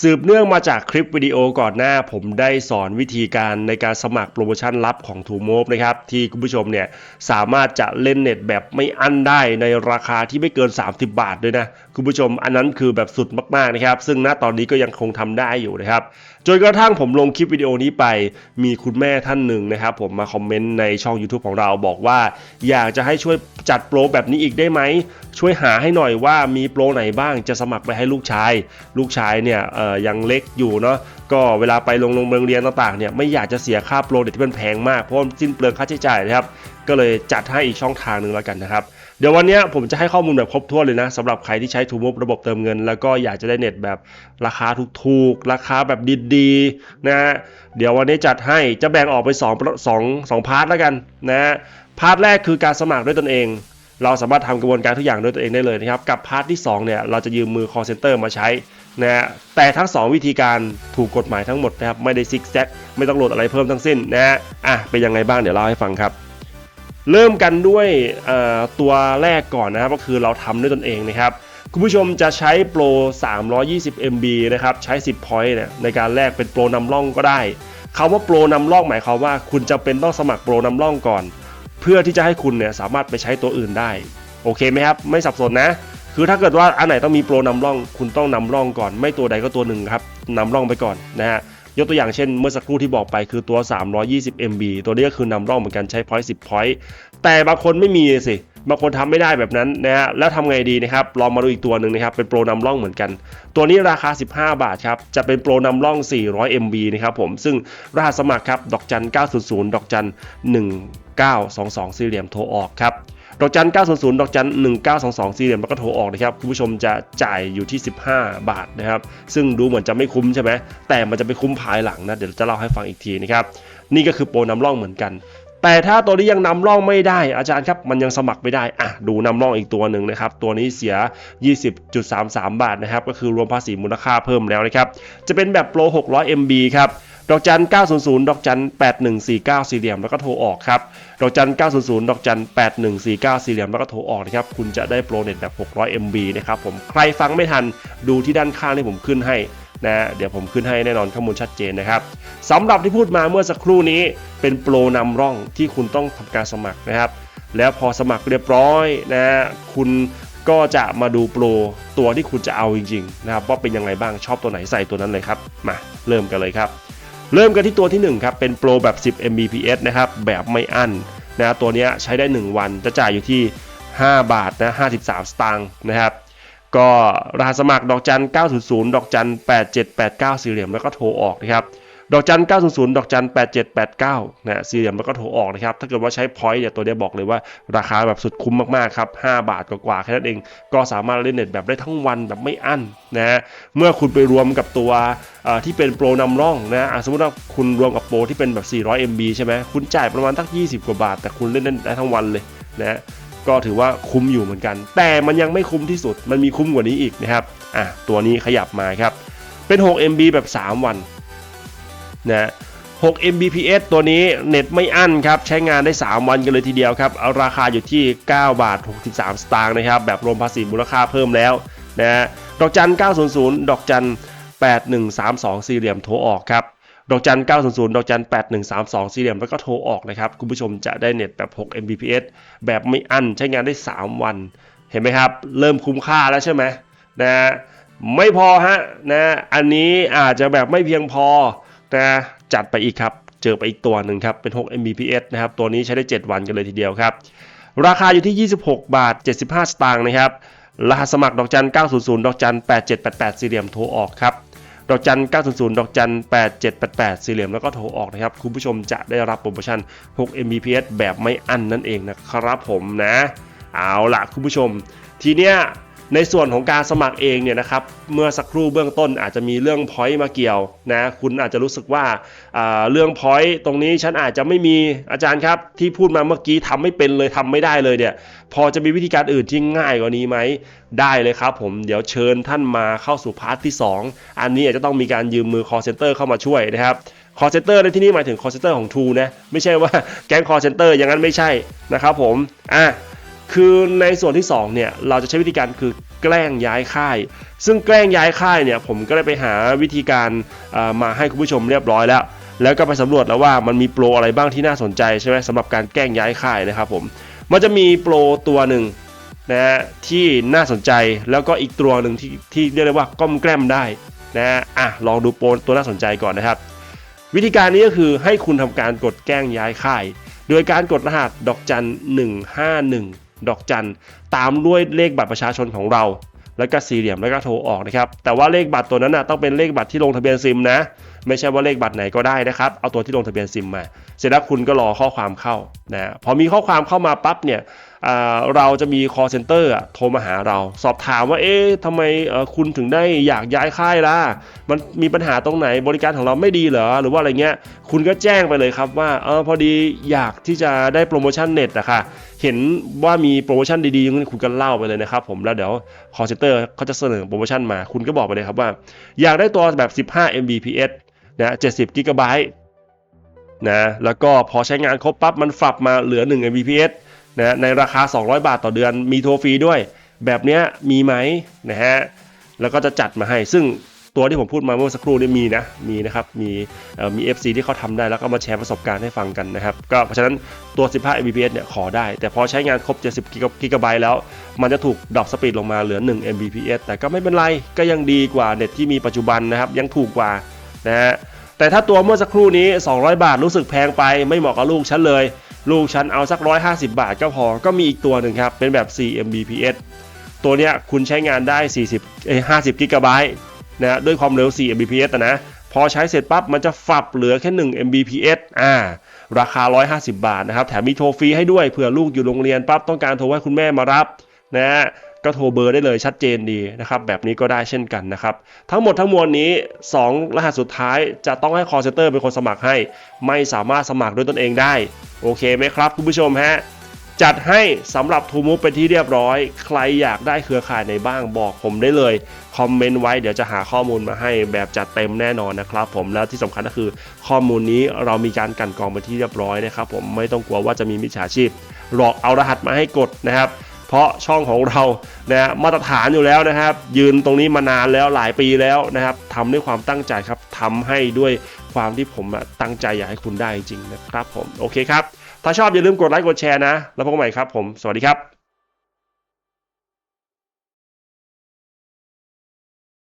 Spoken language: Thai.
สืบเนื่องมาจากคลิปวิดีโอก่อนหน้า ผมได้สอนวิธีการในการสมัครโปรโมชั่นลับของ t ูโมฟนะครับที่คุณผู้ชมเนี่ยสามารถจะเล่นเน็ตแบบไม่อั้นได้ในราคาที่ไม่เกิน 30 บาทด้วยนะ คุณผู้ชมอันนั้นคือแบบสุดมากๆนะครับ ซึ่งณตอนนี้ก็ยังคงทำได้อยู่นะครับ จนกระทั่งผมลงคลิปวิดีโอนี้ไป มีคุณแม่ท่านหนึ่งนะครับ ผมมาคอมเมนต์ในช่อง YouTube ของเราบอกว่า อยากจะให้ช่วยจัดโปรแบบนี้อีกได้ไหม ช่วยหาให้หน่อยว่ามีโปรไหนบ้างจะสมัครไปให้ลูกชาย ลูกชายเนี่ยยังเล็กอยู่เนาะก็เวลาไปโรงโรงเรียนต่างๆเนี่ยไม่อยากจะเสียค่าโปรเด็ดที่มันแพงมากเพราะสิ้นเปลืองค่าใช้จ่ายนะครับก็เลยจัดให้อีกช่องทางหนึ่งแล้วกันนะครับ เดี๋ยววันนี้ผมจะให้ข้อมูลแบบครบถ้วนเลยนะสำหรับใครที่ใช้ทูมูฟระบบเติมเงิน แล้วก็อยากจะได้เน็ตแบบราคาถูกๆ ราคาแบบดีๆนะเดี๋ยววันนี้จัดให้จะแบ่งออกไป2 2 2พาร์ทแล้วกันนะพาร์ทแรกคือการสมัครด้วยตนเอง เราสามารถทำกระบวนการทุกอย่างด้วยตัวเองได้เลยนะครับ กับพาร์ทที่2เนี่ยเราจะยืมมือ call center มาใช้นะแต่ทั้ง 2 วิธีการถูกกฎหมายทั้งหมดนะครับไม่ได้ซิกแซกไม่ต้องโหลดอะไรเพิ่มทั้งสิ้นนะอะเป็นยังไงบ้างเดี๋ยวเล่าให้ฟังครับ เริ่มกันด้วยตัวแรกก่อนนะครับก็คือเราทำด้วยตนเองนะครับ คุณผู้ชมจะใช้โปร 320 MB นะครับใช้ 10 point เนี่ยในการแลกเป็นโปรนำร่องก็ได้คำว่าโปรนำร่องหมายความว่าคุณจะเป็นต้องสมัครโปรนำร่องก่อน เพื่อที่จะให้คุณเนี่ยสามารถไปใช้ตัวอื่นได้ โอเคไหมครับไม่สับสนนะ คือถ้าเกิดว่าอันไหนต้องมีโปรนำร่อง คุณต้องนำร่องก่อน ไม่ตัวใดก็ตัวหนึ่งครับนำร่องไปก่อนนะฮะ ยกตัวอย่างเช่นเมื่อสักครู่ที่บอกไปคือตัว 320 MB ตัวนี้ก็คือนำร่องเหมือนกันใช้ point 10 point แต่บางคนไม่มีสิ บางคนทำไม่ได้แบบนั้นนะฮะ แล้วทำไงดีนะครับ ลองมาดูอีกตัวหนึ่งนะครับ เป็นโปรนำร่องเหมือนกัน ตัวนี้ราคา 15 บาทครับ จะเป็นโปรนำร่อง 400 MB นะครับผม ซึ่งรหัสสมัครครับ ดอกจัน 900 ดอกจัน 1922 สี่เหลี่ยมโทรออกครับ ดอกจัน 900 ดอกจัน 1922 สี่เหลี่ยมแล้วก็โทรออกนะครับ คุณผู้ชมจะจ่ายอยู่ที่ 15 บาทนะครับ ซึ่งดูเหมือนจะไม่คุ้มใช่ไหม แต่มันจะไปคุ้มภายหลังนะ เดี๋ยวจะเล่าให้ฟังอีกทีนะครับ นี่ก็คือโปรนำร่องเหมือนกันแต่ถ้าตัวนี้ยังนำร่องไม่ได้อาจารย์ครับ มันยังสมัครไม่ได้อะดูนำร่องอีกตัวหนึ่งนะครับ ตัวนี้เสีย 20.33 บาทนะครับ ก็คือรวมภาษีมูลค่าเพิ่มแล้วนะครับ จะเป็นแบบโปร 600 MB ครับ ดอกจัน 900 ดอกจัน 8149 สี่เหลี่ยมแล้วก็โทรออกครับ ดอกจัน 900 ดอกจัน 8149 สี่เหลี่ยมแล้วก็โทรออกนะครับ คุณจะได้โปรเน็ตแบบ 600 MB นะครับผม ใครฟังไม่ทันดูที่ด้านข้างที่ผมขึ้นให้นะ เดี๋ยวผมขึ้นให้แน่นอนข้อมูลชัดเจนนะครับสำหรับที่พูดมาเมื่อสักครู่นี้เป็นโปรนำร่องที่คุณต้องทำการสมัครนะครับ แล้วพอสมัครเรียบร้อยนะคุณก็จะมาดูโปรตัวที่คุณจะเอาจริงๆนะครับว่าเป็นยังไงบ้างชอบตัวไหนใส่ตัวนั้นเลยครับ มาเริ่มกันเลยครับ เริ่มกันที่ตัวที่ 1 ครับ เป็นโปรแบบ 10 Mbps นะครับ แบบไม่อั้นนะตัวนี้ใช้ได้ 1 วันจะจ่ายอยู่ที่ 5 บาทนะ53 สตางค์นะครับ ก็รหัสสมัครดอกจัน 900 ดอกจัน 8789 สี่เหลี่ยมแล้วก็โทรออกนะครับ ดอกจัน 900 ดอกจัน 8789 นะสี่เหลี่ยมแล้วก็โทรออกนะครับ ถ้าเกิดว่าใช้ point เนี่ยตัวเนี้ยบอกเลยว่าราคาแบบสุดคุ้มมากๆครับ 5 บาทกว่าๆแค่นั้นเอง ก็สามารถเล่นเน็ตแบบได้ทั้งวันแบบไม่อั้นนะฮะ เมื่อคุณไปรวมกับตัวที่เป็นโปรนำร่องนะสมมติว่าคุณรวมกับโปรที่เป็นแบบ 400 MB ใช่ไหมคุณจ่ายประมาณทัก 20 กว่าบาท แต่คุณเล่นได้ทั้งวันเลยนะฮะก็ถือว่าคุ้มอยู่เหมือนกัน แต่มันยังไม่คุ้มที่สุด มันมีคุ้มกว่านี้อีกนะครับ อะ ตัวนี้ขยับมาครับ เป็น 6 MB แบบ 3 วัน นะ6 Mbps ตัวนี้เน็ตไม่อั้นครับใช้งานได้ 3 วันกันเลยทีเดียวครับเอาราคาอยู่ที่ 9 บาท 63 สตางค์นะครับแบบรวมภาษีมูลค่าเพิ่มแล้วนะฮะดอกจัน 900 ดอกจัน 8132 สี่เหลี่ยมโทรออกครับดอกจัน 900 ดอกจัน 8132 สี่เหลี่ยมแล้วก็โทรออกนะครับคุณผู้ชมจะได้เน็ตแบบ 6 Mbps แบบไม่อั้นใช้งานได้ 3 วัน เห็นไหมครับ เริ่มคุ้มค่าแล้วใช่ไหมนะฮะไม่พอฮะนะอันนี้อาจจะแบบไม่เพียงพอ นะจัดไปอีกครับ เจอไปอีกตัวหนึ่งครับ เป็น 6 Mbps นะครับ ตัวนี้ใช้ได้ 7 วันกันเลยทีเดียวครับ ราคาอยู่ที่ 26 บาท 75 สตางค์นะครับ รหัสสมัครดอกจัน 900 ดอกจัน 8788 สี่เหลี่ยมโทรออกครับ ดอกจัน 900 ดอกจัน 8788 สี่เหลี่ยมแล้วก็โทรออกนะครับ คุณผู้ชมจะได้รับโปรโมชั่น 6 Mbps แบบไม่อั้นนั่นเองนะครับผมนะ เอาละคุณผู้ชม ทีเนี้ย ในส่วนของการสมัครเองเนี่ยนะครับเมื่อสักครู่เบื้องต้นอาจจะมีเรื่องพอยต์มาเกี่ยวนะคุณอาจจะรู้สึกว่าาเรื่องพอยต์ตรงนี้ฉันอาจจะไม่มีอาจารย์ครับ ที่พูดมาเมื่อกี้ทำไม่เป็นเลยทำไม่ได้เลยเนี่ยพอจะมีวิธีการอื่นที่ง่ายกว่านี้ไหมได้เลยครับผมเดี๋ยวเชิญท่านมาเข้าสู่พาร์ทที่ 2 อันนี้อาจจะต้องมีการยืมมือ call center เข้ามาช่วยนะครับ call center ในที่นี้หมายถึง call center ของ True นะไม่ใช่ว่าแก๊ง call center อย่างนั้นไม่ใช่นะครับผมอะ คือในส่วนที่2เนี่ยเราจะใช้วิธีการคือแกล้งย้ายค่าย ซึ่งแกล้งย้ายค่ายเนี่ยผมก็ได้ไปหาวิธีการมาให้คุณผู้ชมเรียบร้อยแล้ว แล้วก็ไปสำรวจแล้วว่ามันมีโปรอะไรบ้างที่น่าสนใจใช่ไหมสำหรับการแกล้งย้ายค่ายนะครับผมมันจะมีโปรตัวหนึ่งนะฮะที่น่าสนใจแล้วก็อีกตัวหนึ่งที่ที่เรียกได้ว่าก้มแกล้มได้นะฮะอะลองดูโปรตัวน่าสนใจก่อนนะครับ วิธีการนี้ก็คือให้คุณทำการกดแกล้งย้ายค่าย โดยการกดรหัสดอกจัน 151 ดอกจัน ตามด้วยเลขบัตรประชาชนของเรา แล้วก็สี่เหลี่ยมแล้วก็โทรออกนะครับ แต่ว่าเลขบัตรตัวนั้นนะต้องเป็นเลขบัตรที่ลงทะเบียนซิมนะ ไม่ใช่ว่าเลขบัตรไหนก็ได้นะครับ เอาตัวที่ลงทะเบียนซิมมา เสร็จแล้วคุณก็รอข้อความเข้านะ พอมีข้อความเข้ามาปั๊บเนี่ย เราจะมี call center อะโทรมาหาเรา สอบถามว่าเอ๊ะทำไมคุณถึงได้อยากย้ายค่ายล่ะ มันมีปัญหาตรงไหนบริการของเราไม่ดีเหรอ หรือว่าอะไรเงี้ย คุณก็แจ้งไปเลยครับว่าเออพอดีอยากที่จะได้โปรโมชั่นเน็ตอะค่ะ เห็นว่ามีโปรโมชั่นดีๆงั้คุณก็เล่าไปเลยนะครับผมแล้วเดี๋ยว call center เขาจะเสนอโปรโมชั่นมา คุณก็บอกไปเลยครับว่า อยากได้ตัวแบบ 15 Mbps นะ70 GB นะแล้วก็พอใช้งานครบปั๊บมันฝับมาเหลือ 1 Mbps นะในราคา 200 บาทต่อเดือนมีโทรฟรีด้วย แบบนี้มีไหมนะฮะแล้วก็จะจัดมาให้ซึ่งตัวที่ผมพูดมาเมื่อสักครู่นี้มีนะมีนะครับมีเอ่อมี FC ที่เขาทำได้แล้วก็มาแชร์ประสบการณ์ให้ฟังกันนะครับก็เพราะฉะนั้นตัว 15 Mbps เนี่ยขอได้ แต่พอใช้งานครบ 70 GB แล้ว มันจะถูกดรอปสปีดลงมาเหลือ 1 Mbps แต่ก็ไม่เป็นไรก็ยังดีกว่าเน็ตที่มีปัจจุบันนะครับยังถูกกว่านะฮะแต่ถ้าตัวเมื่อสักครู่นี้ 200 บาทรู้สึกแพงไปไม่เหมาะกับลูกฉันเลย ลูกฉันเอาสัก 150 บาทก็พอ ก็มีอีกตัวหนึ่งครับ เป็นแบบ 4 Mbps ตัวเนี้ยคุณใช้งานได้ 40เอ้ย50 กิกะไบต์นะด้วยความเร็ว 4 Mbps อะนะ พอใช้เสร็จปั๊บ มันจะฝับเหลือแค่ 1 Mbps อ่า ราคา 150 บาทนะครับ แถมมีโทรฟรีให้ด้วย เผื่อลูกอยู่โรงเรียนปั๊บ ต้องการโทรให้คุณแม่มารับนะฮะก็โทรเบอร์ได้เลยชัดเจนดีนะครับ แบบนี้ก็ได้เช่นกันนะครับ ทั้งหมดทั้งมวลนี้ 2 รหัสสุดท้ายจะต้องให้ call center เป็นคนสมัครให้ ไม่สามารถสมัครด้วยตนเองได้ โอเคไหมครับคุณผู้ชมฮะจัดให้สำหรับทูมูฟเป็นที่เรียบร้อย ใครอยากได้เครือข่ายไหนบ้างบอกผมได้เลย คอมเมนต์ไว้เดี๋ยวจะหาข้อมูลมาให้แบบจัดเต็มแน่นอนนะครับผมแล้วที่สำคัญก็คือข้อมูลนี้เรามีการกันกรองไปที่เรียบร้อยนะครับผมไม่ต้องกลัวว่าจะมีมิจฉาชีพ หลอกเอารหัสมาให้กดนะครับ เพราะช่องของเรานะมาตรฐานอยู่แล้วนะครับ ยืนตรงนี้มานานแล้วหลายปีแล้วนะครับทำด้วยความตั้งใจครับทำให้ด้วย ความที่ผมตั้งใจอยากให้คุณได้จริงนะครับผมโอเคครับ ถ้าชอบอย่าลืมกดไลค์กดแชร์นะ แล้วพบกันใหม่ครับผม สวัสดีครับ